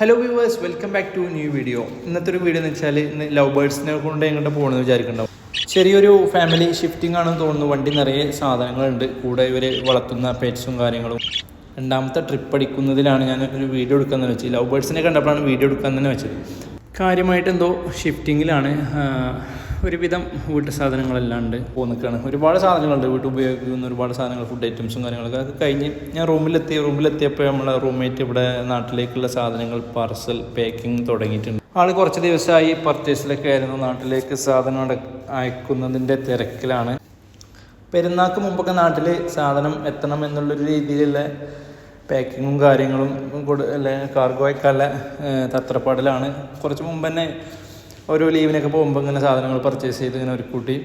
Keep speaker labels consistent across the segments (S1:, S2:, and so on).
S1: Hello viewers welcome back to new video ഇന്നത്തെ ഒരു video എന്ന് വെച്ചാൽ ഇന്ന് ലവ് ബേർഡ്സിനെ കൊണ്ട് എങ്ങോട്ട് പോകണമെന്ന് വിചാരിക്കുന്നുണ്ടാവും. ചെറിയൊരു ഫാമിലി ഷിഫ്റ്റിംഗ് ആണെന്ന് തോന്നുന്നു. വണ്ടി നിറയെ സാധനങ്ങളുണ്ട്. കൂടെ ഇവർ വളർത്തുന്ന പേറ്റ്സും കാര്യങ്ങളും. രണ്ടാമത്തെ ട്രിപ്പ് അടിക്കുന്നതിലാണ് ഞാൻ ഒരു വീഡിയോ എടുക്കാമെന്ന് വെച്ചത്. ലവ് ബേർഡ്സിനെ കണ്ടപ്പോഴാണ് വീഡിയോ എടുക്കാൻ തന്നെ വെച്ചത്. കാര്യമായിട്ട് എന്തോ ഷിഫ്റ്റിങ്ങിലാണ് ഒരുവിധം വീട്ടു സാധനങ്ങളെല്ലാം ഉണ്ട് പോന്നിക്കാണ്. ഒരുപാട് സാധനങ്ങളുണ്ട്. വീട്ടിൽ ഉപയോഗിക്കുന്ന ഒരുപാട് സാധനങ്ങൾ ഫുഡ് ഐറ്റംസും കാര്യങ്ങളൊക്കെ. അത് കഴിഞ്ഞ് ഞാൻ റൂമിലെത്തി റൂമിലെത്തിയപ്പോൾ നമ്മളെ റൂംമേറ്റ് ഇവിടെ നാട്ടിലേക്കുള്ള സാധനങ്ങൾ പാർസൽ പാക്കിംഗ് തുടങ്ങിയിട്ടുണ്ട്. ആൾ കുറച്ച് ദിവസമായി പർച്ചേസിലൊക്കെ ആയിരുന്നു. നാട്ടിലേക്ക് സാധനം അയക്കുന്നതിന്റെ തിരക്കിലാണ്. പെരുന്നാൾക്ക് മുമ്പൊക്കെ നാട്ടിൽ സാധനം എത്തണം എന്നുള്ളൊരു രീതിയിലുള്ള പാക്കിങ്ങും കാര്യങ്ങളും കൊടു അല്ലെ കാർഗോ അയക്കാനുള്ള തത്രപ്പാടിലാണ്. കുറച്ച് മുമ്പ് തന്നെ ഓരോ ലീവിനൊക്കെ പോകുമ്പോൾ ഇങ്ങനെ സാധനങ്ങൾ പർച്ചേസ് ചെയ്ത് ഇങ്ങനെ ഒരു കൂട്ടി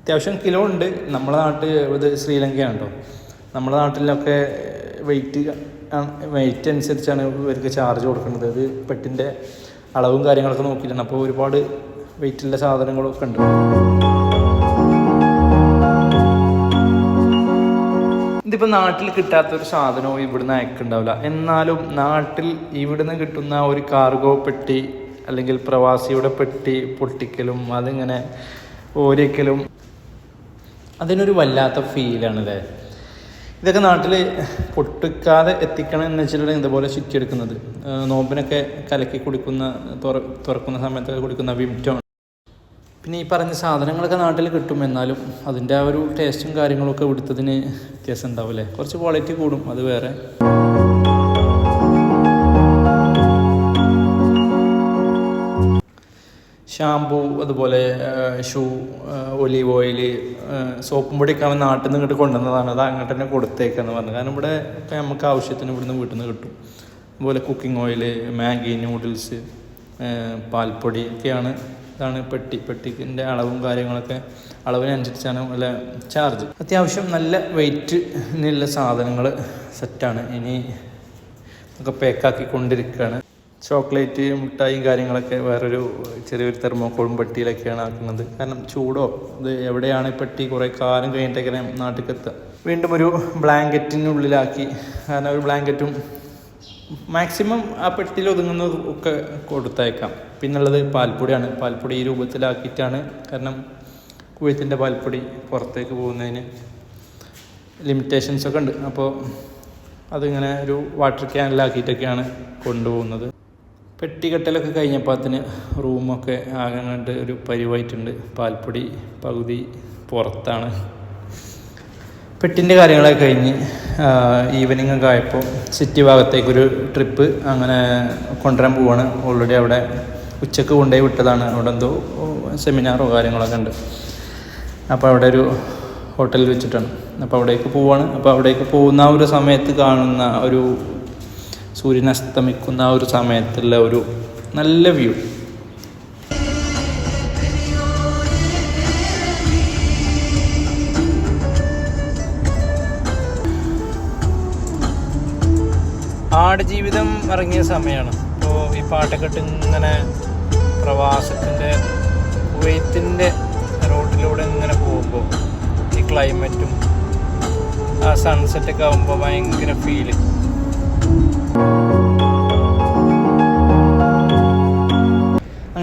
S1: അത്യാവശ്യം കിലോ ഉണ്ട്. നമ്മുടെ നാട്ടിൽ ഇത് ശ്രീലങ്കയാണ് കേട്ടോ നമ്മുടെ നാട്ടിലൊക്കെ വെയിറ്റ് വെയിറ്റ് അനുസരിച്ചാണ് ഇവർക്ക് ചാർജ് കൊടുക്കുന്നത്. ഇത് പെട്ടിന്റെ അളവും കാര്യങ്ങളൊക്കെ നോക്കിയിട്ടാണ്. അപ്പോൾ ഒരുപാട് വെയിറ്റുള്ള സാധനങ്ങളൊക്കെ ഉണ്ട്. ഇതിപ്പോൾ നാട്ടിൽ കിട്ടാത്തൊരു സാധനവും ഇവിടുന്ന് അയക്കുണ്ടാവില്ല എന്നാലും നാട്ടിൽ ഇവിടുന്ന് കിട്ടുന്ന ഒരു കാർഗോ പെട്ടി അല്ലെങ്കിൽ പ്രവാസിയുടെ പെട്ടി പൊട്ടിക്കലും അതിങ്ങനെ ഓരിക്കലും അതിനൊരു വല്ലാത്ത ഫീലാണ് അല്ലേ ഇതൊക്കെ നാട്ടിൽ പൊട്ടിക്കാതെ എത്തിക്കണം എന്ന് വെച്ചിട്ടുണ്ടെങ്കിൽ ഇതുപോലെ ചുറ്റിയെടുക്കുന്നത് നോമ്പിനൊക്കെ കലക്കി കുടിക്കുന്ന തുറ- തുറക്കുന്ന സമയത്തൊക്കെ കുടിക്കുന്ന വിമിറ്റോ പിന്നെ ഈ പറഞ്ഞ സാധനങ്ങളൊക്കെ നാട്ടിൽ കിട്ടും. എന്നാലും അതിന്റെ ആ ഒരു ടേസ്റ്റും കാര്യങ്ങളൊക്കെ ഇവിടുത്തതിന് വ്യത്യാസം ഉണ്ടാവില്ലേ? കുറച്ച് ക്വാളിറ്റി കൂടും അത് വേറെ. ഷാമ്പു അതുപോലെ ഷൂ ഒലീവ് ഓയിൽ സോപ്പും പൊടിയൊക്കെ അവൻ നാട്ടിൽ നിന്ന് ഇങ്ങോട്ട് കൊണ്ടുവന്നതാണ്. അത് അങ്ങോട്ട് തന്നെ കൊടുത്തേക്കെന്ന് പറഞ്ഞു. കാരണം ഇവിടെ ഇപ്പം നമുക്ക് ആവശ്യത്തിന് ഇവിടുന്ന് വീട്ടിൽ നിന്ന് കിട്ടും. അതുപോലെ കുക്കിംഗ് ഓയിൽ മാഗി നൂഡിൽസ് പാൽപ്പൊടി ഒക്കെയാണ് ഇതാണ് പെട്ടി. പെട്ടിക്കിന്റെ അളവും കാര്യങ്ങളൊക്കെ അളവിനനുസരിച്ചാണ് വല്ല ചാർജ്. അത്യാവശ്യം നല്ല വെയിറ്റ് വെയിറ്റിനുള്ള സാധനങ്ങൾ സെറ്റാണ് ഇനി ഒക്കെ പാക്കാക്കി കൊണ്ടിരിക്കുകയാണ് ചോക്ലേറ്റ് മിഠായും കാര്യങ്ങളൊക്കെ വേറൊരു ചെറിയൊരു തെർമോക്കോളും പെട്ടിയിലൊക്കെയാണ് ആക്കുന്നത്. കാരണം ചൂടോ ഇത് എവിടെയാണ് ഈ പെട്ടി കുറേ കാലം കഴിഞ്ഞിട്ടൊക്കെ നാട്ടിലേക്ക് എത്തുക വീണ്ടും ഒരു ബ്ലാങ്കറ്റിനുള്ളിലാക്കി. കാരണം ഒരു ബ്ലാങ്കറ്റും മാക്സിമം ആ പെട്ടിയിൽ ഒതുങ്ങുന്നത് ഒക്കെ കൊടുത്തയക്കാം. പിന്നുള്ളത് പാൽപ്പൊടിയാണ്. പാൽപ്പൊടി ഈ രൂപത്തിലാക്കിയിട്ടാണ് കാരണം കുവൈത്തിന്റെ പാൽപ്പൊടി പുറത്തേക്ക് പോകുന്നതിന് ലിമിറ്റേഷൻസ് ഒക്കെ ഉണ്ട്. അപ്പോൾ അതിങ്ങനെ ഒരു വാട്ടർ ക്യാനിലാക്കിയിട്ടൊക്കെയാണ് കൊണ്ടുപോകുന്നത്. പെട്ടികെട്ടലൊക്കെ കഴിഞ്ഞപ്പോൾ അതിന് റൂമൊക്കെ ആകെ കണ്ട് ഒരു പരിവായിട്ടുണ്ട്. പാൽപ്പൊടി പകുതി പുറത്താണ്. പെട്ടിന്റെ കാര്യങ്ങളൊക്കെ കഴിഞ്ഞ് ഈവനിങ് ഒക്കെ ആയപ്പോൾ സിറ്റി ഭാഗത്തേക്കൊരു ട്രിപ്പ് അങ്ങനെ കൊണ്ടുവരാൻ പോവാണ്. ഓൾറെഡി അവിടെ ഉച്ചയ്ക്ക് കൊണ്ടുപോയി വിട്ടതാണ്. അവിടെ എന്തോ സെമിനാറോ കാര്യങ്ങളൊക്കെ ഉണ്ട്. അപ്പോൾ അവിടെ ഒരു ഹോട്ടലിൽ വെച്ചിട്ടാണ്. അപ്പോൾ അവിടേക്ക് പോവാണ്. അപ്പോൾ അവിടേക്ക് പോകുന്ന ഒരു സമയത്ത് കാണുന്ന ഒരു സൂര്യൻ അസ്തമിക്കുന്ന ആ ഒരു സമയത്തുള്ള ഒരു നല്ല വ്യൂ ആടുജീവിതം ഇറങ്ങിയ സമയമാണ് അപ്പോൾ ഈ പാട്ടക്കെട്ട് ഇങ്ങനെ പ്രവാസത്തിന്റെ കുവൈത്തിന്റെ റോഡിലൂടെ ഇങ്ങനെ പോകുമ്പോൾ ഈ ക്ലൈമറ്റും ആ സൺസെറ്റൊക്കെ ആകുമ്പോൾ ഭയങ്കര ഫീൽ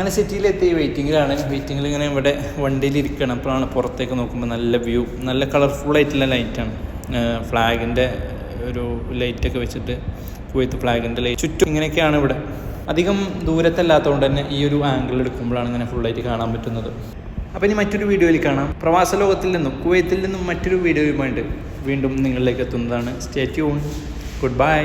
S1: അങ്ങനെ സിറ്റിയിലെത്തി വെയിറ്റിങ്ങിലാണ് വെയിറ്റിങ്ങിൽ ഇങ്ങനെ ഇവിടെ വണ്ടിയിൽ ഇരിക്കണം. അപ്പോഴാണ് പുറത്തേക്ക് നോക്കുമ്പോൾ നല്ല വ്യൂ നല്ല കളർഫുൾ ആയിട്ടുള്ള ലൈറ്റാണ് ഫ്ലാഗിന്റെ ഒരു ലൈറ്റൊക്കെ വെച്ചിട്ട് കുവൈത്ത് ഫ്ലാഗിന്റെ ലൈറ്റ് ചുറ്റും ഇങ്ങനെയൊക്കെയാണ് ഇവിടെ. അധികം ദൂരത്തല്ലാത്തതുകൊണ്ട് തന്നെ ഈ ഒരു ആംഗിൾ എടുക്കുമ്പോഴാണ് ഇങ്ങനെ ഫുള്ളായിട്ട് കാണാൻ പറ്റുന്നത്. അപ്പോൾ ഇനി മറ്റൊരു വീഡിയോയിൽ കാണാം. പ്രവാസ ലോകത്തിൽ നിന്നും കുവൈത്തിൽ നിന്നും മറ്റൊരു വീഡിയോയുമായിട്ട് വീണ്ടും നിങ്ങളിലേക്ക് എത്തുന്നതാണ്. Stay tune good bye